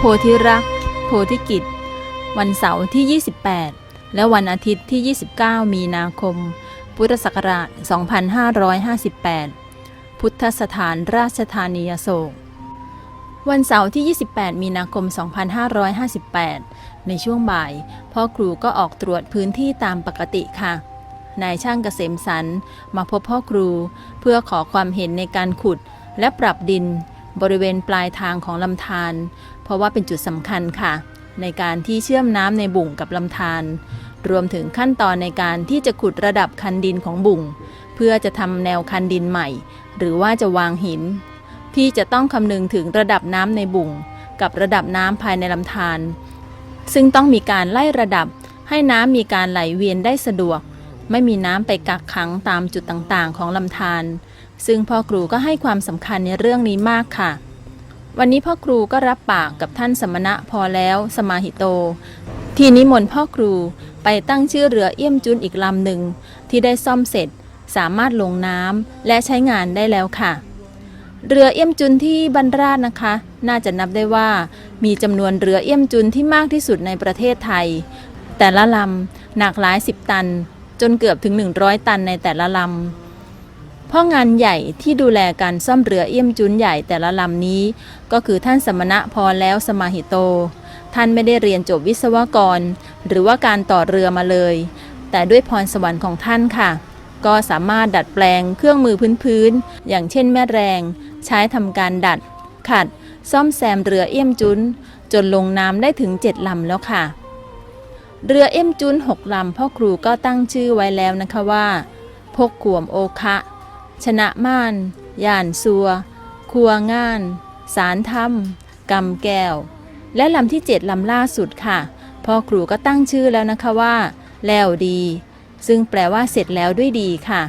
โพธิรัก โพธิกิจ วันเสาร์ที่ 28 และวันอาทิตย์ที่ 29 มีนาคม พุทธศักราช 2558 พุทธสถานราชธานีอโศก วันเสาร์ที่ 28 มีนาคม 2558 ในช่วงบ่าย พ่อครูก็ออกตรวจพื้นที่ตามปกติค่ะนายช่างเกษมสันมาพบพ่อครู เพื่อขอความเห็นในการขุดและปรับดิน บริเวณปลายทางของลำธาร เพราะว่าเป็นจุดสำคัญค่ะ ในการที่เชื่อมน้ำในบุ่งกับลำธารรวมถึงขั้นตอนในการที่จะขุดระดับคันดินของบุ่ง เพื่อจะทำแนวคันดินใหม่ หรือว่าจะวางหิน ที่จะต้องคำนึงถึงระดับน้ำในบุ่ง กับระดับน้ำภายในลำธารซึ่งต้องมีการไล่ระดับให้น้ำมีการไหลเวียนได้สะดวก ไม่มีน้ำไปกักขังตามจุดต่างๆ ของลำธารซึ่งพ่อครูก็ให้ความสำคัญในเรื่องนี้มากค่ะ วันนี้พ่อครูก็รับปากกับท่านสมณะพอแล้วสมาหิโต ที่นิมนต์พ่อครูไปตั้งชื่อเรือเอี้ยมจุนอีกลำหนึ่ง ที่ได้ซ่อมเสร็จสามารถลงน้ำและใช้งานได้แล้วค่ะ เรือเอี้ยมจุนที่บรรราชนะคะ น่าจะนับได้ว่า มีจำนวนเรือเอี้ยมจุนที่มากที่สุดในประเทศไทย แต่ละลำหนักหลายสิบตัน จนเกือบถึง 100 ตันในแต่ละลำ พ่องานใหญ่ที่ดูแลการซ่อมเรือเอี้ยมจุนใหญ่แต่ละลำนี้ ก็คือท่านสมณะพอแล้วสมาหิโต ท่านไม่ได้เรียนจบวิศวกร หรือว่าการต่อเรือมาเลย แต่ด้วยพรสวรรค์ของท่านค่ะ ก็สามารถดัดแปลงเครื่องมือพื้นๆอย่างเช่นแม่แรง ใช้ทำการดัด ขัด ซ่อมแซมเรือเอี้ยมจุนจนลงน้ำได้ถึงเจ็ดลำแล้วค่ะ เรือเอ็มจุนหกลำพ่อครูก็ตั้งชื่อไว้แล้วนะคะว่าพกขวมโอคะ ชนะม่านย่านซัว ครัวง่าน สารธรรมกำแก้ว และลำที่เจ็ดลำล่าสุดค่ะ พ่อครูก็ตั้งชื่อแล้วนะคะว่า แล้วดี ซึ่งแปลว่าเสร็จแล้วด้วยดีค่ะ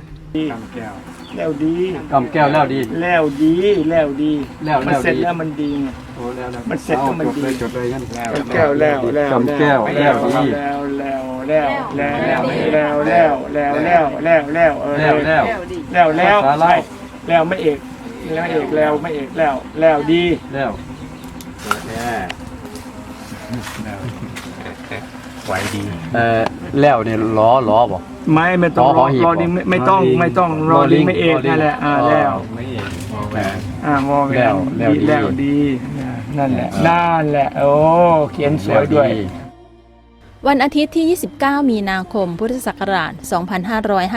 กำแก้วแล้วดี กำแก้วแล้วดีแล้วดีแล้วดีแล้วมันเสร็จแล้วดีแล้วมันดีไง โอ้แล้วแล้วมันเสร็จแล้วมันอาจดดีเลยจดเลยงั้นกำแก้วแล้วแล้วกำแก้วแล้วดีแล้วแล้วแล้วแล้วแล้วแล้วแล้วแล้วแล้วแล้วเออแล้วแล้ว แล้ว แล้วภาษาลาว ใช่แล้วไม่เอกแล้วเอกแล้วไม่เอกแล้ว แล้วดีแล้วไหวดีเอ่อแล้วเนี่ยล้อล้อบ่ ไม่ไม่ต้องขอรขออหีบรอลิงไม่ไม่ต้องรอลิงไม่ต้องรรออลิลิงงไม่เอกรอลิงนั่นแหละอ่าอ๋อ แล้วไม่เองมองแหวนอ่ามอแหวแล้วนแล้วดี แล้วดีนั่นแหละนั่นแหละโอ้เขียนสวยด้วย วันอาทิตย์ที่ 29 มีนาคม พุทธศักราช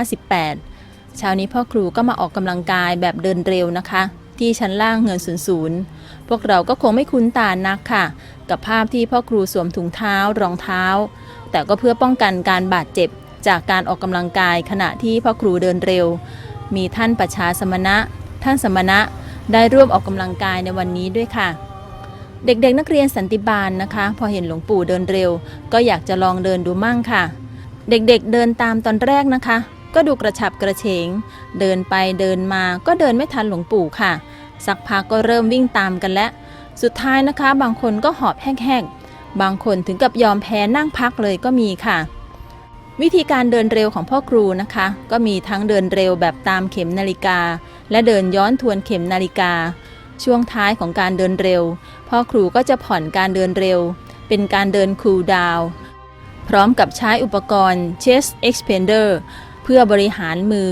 2558 เช้านี้พ่อครูก็มาออกกำลังกายแบบเดินเร็วนะคะ ที่ชั้นล่างเงินศูนย์ศูนย์พวกเราก็คงไม่คุ้นตานักค่ะ กับภาพที่พ่อครูสวมถุงเท้ารองเท้า แต่ก็เพื่อป้องกันการบาดเจ็บจากการออกกำลังกายขณะที่พ่อครูเดินเร็ว มีท่านประชาสมณะ ท่านสมณะได้ร่วมออกกำลังกายในวันนี้ด้วยค่ะ เด็กๆนักเรียนสันติบาลนะคะ พอเห็นหลวงปู่เดินเร็ว ก็อยากจะลองเดินดูมั่งค่ะ เด็กๆเดินตามตอนแรกนะคะ ก็ดูกระฉับกระเฉง เดินไปเดินมาก็เดินไม่ทันหลวงปู่ค่ะ สักพักก็เริ่มวิ่งตามกันแล้ว สุดท้ายนะคะ บางคนก็หอบแห้งๆ บางคนถึงกับยอมแพ้นั่งพักเลยก็มีค่ะ วิธีการเดินเร็วของพ่อครูนะคะ ก็มีทั้งเดินเร็วแบบตามเข็มนาฬิกา และเดินย้อนทวนเข็มนาฬิกา ช่วงท้ายของการเดินเร็ว พ่อครูก็จะผ่อนการเดินเร็ว เป็นการเดินคูลดาวพร้อมกับใช้อุปกรณ์ chest expander เพื่อบริหารมือ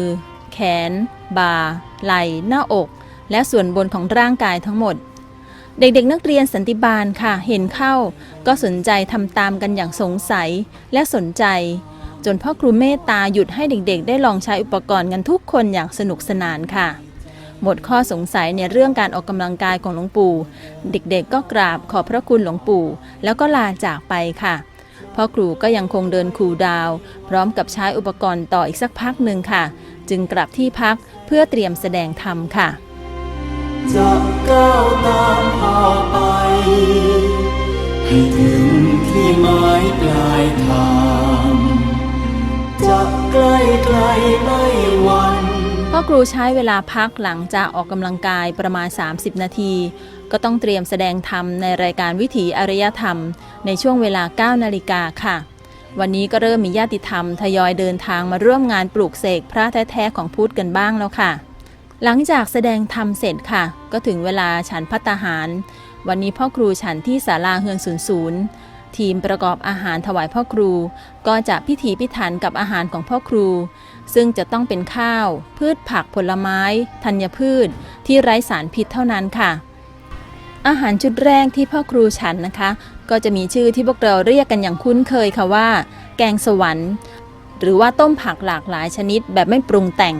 แขน บ่า ไหล่ หน้าอก และส่วนบนของร่างกายทั้งหมด เด็กๆนักเรียนสันติบาลค่ะ เห็นเข้า ก็สนใจทำตามกันอย่างสงสัยและสนใจ จนพ่อครูเมตตาหยุดให้เด็กๆ ได้ลองใช้อุปกรณ์กันทุกคนอย่างสนุกสนานค่ะ หมดข้อสงสัยในเรื่องการออกกำลังกายของหลวงปู่ เด็กๆ ก็กราบขอบพระคุณหลวงปู่ แล้วก็ลาจากไปค่ะ พ่อครูก็ยังคงเดินคูดาว พร้อมกับใช้อุปกรณ์ต่ออีกสักพักหนึ่งค่ะ จึงกลับที่พักเพื่อเตรียมแสดงธรรมค่ะ จะก้าวตามพ่อไป ให้ถึงที่หมายปลายทาง จะใกล้ไกลไม่หวัน อครูใช้เวลาพักหลังจากออกกำลังกายประมาณ 30 นาที ก็ต้องเตรียมแสดงธรรมในรายการวิถีอารยธรรม ในช่วงเวลา 9 นาฬิกาค่ะ วันนี้ก็เริ่มมีญาติธรรมทยอยเดินทางมาร่วมงานปลูกเสกพระแท้ๆของพุทธกันบ้างแล้วค่ะ หลังจากแสดงธรรมเสร็จค่ะ ก็ถึงเวลาฉันพัตาหาร วันนี้พ่อครูฉันที่ศาลาเฮือนศูนย์ ทีมประกอบอาหารถวายพ่อครู ก็จะพิถีพิถันกับอาหารของพ่อครู ซึ่งจะต้องเป็นข้าว พืชผักผลไม้ ธัญพืช ที่ไร้สารพิษเท่านั้นค่ะ อาหารชุดแรกที่พ่อครูฉันนะคะ ก็จะมีชื่อที่พวกเราเรียกกันอย่างคุ้นเคยค่ะว่า แกงสวรรค์ หรือว่าต้มผักหลากหลายชนิดแบบไม่ปรุงแต่ง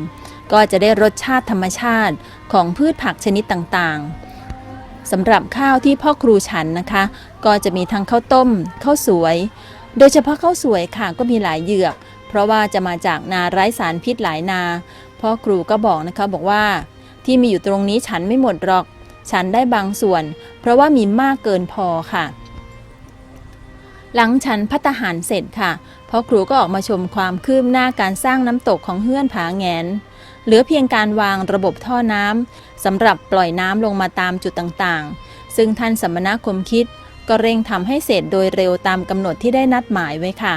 ก็จะได้รสชาติธรรมชาติของพืชผักชนิดต่างๆ สำหรับข้าวที่พ่อครูฉันนะคะ ก็จะมีทั้งข้าวต้มข้าวสวย โดยเฉพาะข้าวสวยค่ะก็มีหลายเหยือก เพราะว่าจะมาจากนาไร้สารพิษหลายนา พ่อครูก็บอกนะคะบอกว่า ที่มีอยู่ตรงนี้ฉันไม่หมดหรอก ฉันได้บางส่วน เพราะว่ามีมากเกินพอค่ะ หลังฉันพัตตาหารเสร็จค่ะพ่อครูก็ออกมาชมความคืบหน้าการสร้างน้ำตกของเฮื่อนผาแงน เหลือเพียงการวางระบบท่อน้ำสำหรับปล่อยน้ำลงมาตามจุดต่างๆ ซึ่งท่านสมณคมคิดก็เร่งทำให้เสร็จโดยเร็วตามกำหนดที่ได้นัดหมายไว้ค่ะ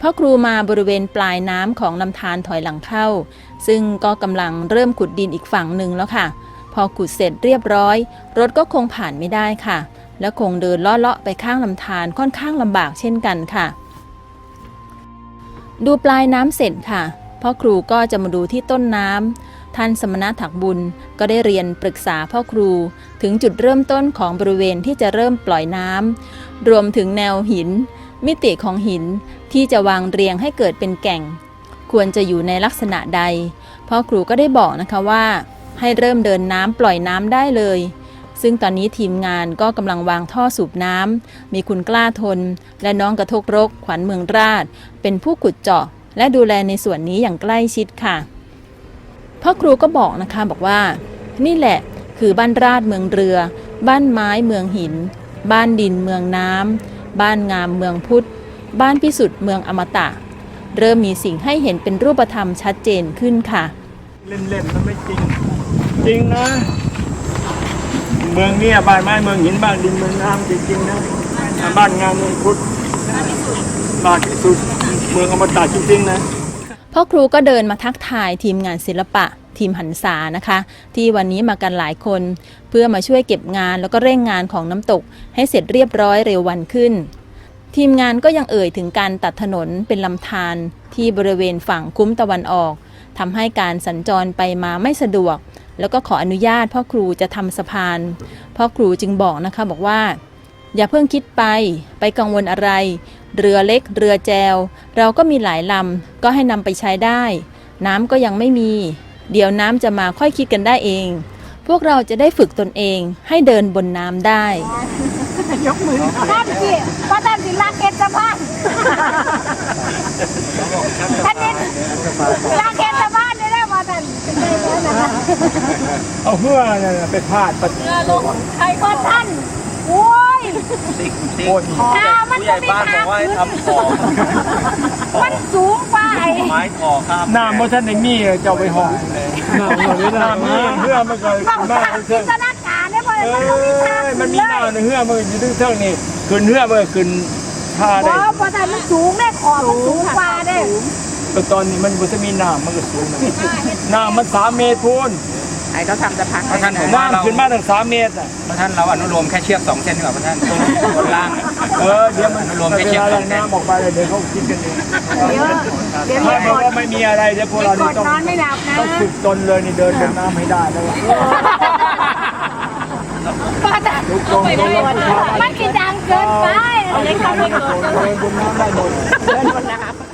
พ่อครูมาบริเวณปลายน้ำของลำธารถอยหลังเข้า ซึ่งก็กำลังเริ่มขุดดินอีกฝั่งหนึ่งแล้วค่ะ พอขุดเสร็จเรียบร้อย รถก็คงผ่านไม่ได้ค่ะ และคงเดินเลาะๆไปข้างลำธารค่อนข้างลำบากเช่นกันค่ะ ดูปลายน้ำเสร็จค่ะ พ่อครูก็จะมาดูที่ต้นน้ำท่านสมณะถักบุญก็ได้เรียนปรึกษาพ่อครูถึงจุดเริ่มต้นของบริเวณที่จะเริ่มปล่อยน้ำรวมถึงแนวหิน มิติของหินที่จะวางเรียงให้เกิดเป็นแก่ง ควรจะอยู่ในลักษณะใด พ่อครูก็ได้บอกนะคะว่า ให้เริ่มเดินน้ำปล่อยน้ำได้เลยซึ่งตอนนี้ทีมงานก็กำลังวางท่อสูบน้ำ มีคุณกล้าทน และน้องกระทกรกขวัญเมืองราช เป็นผู้ขุดเจาะ และดูแลในส่วนนี้อย่างใกล้ชิดค่ะพ่อครูก็บอกนะคะบอกว่า นี่แหละคือบ้านราชเมืองเรือ บ้านไม้เมืองหิน บ้านดินเมืองน้ำบ้านงามเมืองพุทธ บ้านพิสุทธิ์เมืองอมตะ เริ่มมีสิ่งให้เห็นเป็นรูปธรรมชัดเจนขึ้นค่ะ เล่นๆมันไม่จริง จริงนะ เมืองเนี้บ้านไม้เมืองหินบ้านดินเมืองน้ำจริงๆนะบ้านงามเมืองพุทธ บ้านที่สุด เมืองอมตะจริงๆนะพ่อครูก็เดินมาทักทายทีมงานศิลปะทีมหันษานะคะ ที่วันนี้มากันหลายคน เพื่อมาช่วยเก็บงานแล้วก็เร่งงานของน้ำตก ให้เสร็จเรียบร้อยเร็ววันขึ้น ทีมงานก็ยังเอ่ยถึงการตัดถนนเป็นลำธารที่บริเวณฝั่งคุ้มตะวันออกทำให้การสัญจรไปมาไม่สะดวก แล้วก็ขออนุญาตพ่อครูจะทำสะพานพ่อครูจึงบอกนะคะบอกว่า อย่าเพิ่งคิดไป ไปกังวลอะไร เรือเล็ก เรือแจว เราก็มีหลายลำ ก็ให้นำไปใช้ได้ น้ำก็ยังไม่มี เดี๋ยวน้ำจะมาค่อยคิดกันได้เอง พวกเราจะได้ฝึกตนเองให้เดินบนน้ำได้ท่านสิพระท่านสิลาเกตสะพานท่านนี่ลาเกตสะพานนี่แหละว่าท่านเป็นไงแล้วนะคะเอาเพื่อนั่นน่ะไปพาดปะใครก็ท่านโอ้ยโคนตามันก็ไม่ทางขึ้นมันสูงไปไม้คอครับน้ำมันท่านในมีเจ้าไปห้องน้ำมันไม่น้ำมีเพื่อมันก็ต้องมาทางเครื่จิอนงตนาการเนี่ยเพราะเอมันก็มีทาง้ยมันมีขึ้นเลยน้ำในเหือมันอยู่ทึ่งเท่านี่ขึ้นเหือมันขึ้นท่าเพได้ราะว่าท่านมันสูงได้ขอบมันสูงกว่าได้แต่ตอนนี้มันบ่จะมีน้ำมันก็สูงนะน้ำมันสามเมตรพูน พระท่านผมว่าเราน้ำขึ้นมาถึงสามเมตรอะพระท่านเราอนุโลมแค่เชือกสองเส้นดีกว่าพระท่านบนล่างเออเดี๋ยวมันรวมเวแค่เชือกลาสเราองเส้นน้ำออกไปเลยเดี๋ยวเขาคิดกันเองเดี๋ยวเดี๋ยวถ้าเรียกบอกว่าไม่มีอะไรเดี๋ยวพวกเรากนี่ดต้องนอนไม่หลับนะต้องฝึกตนเลยนี่เดินบนน้ำให้ได้แล้วทุกคนต้องรับผิดชอบมันกินดังเกินไปเอาที่ทำให้เดินบนน้ำได้หมด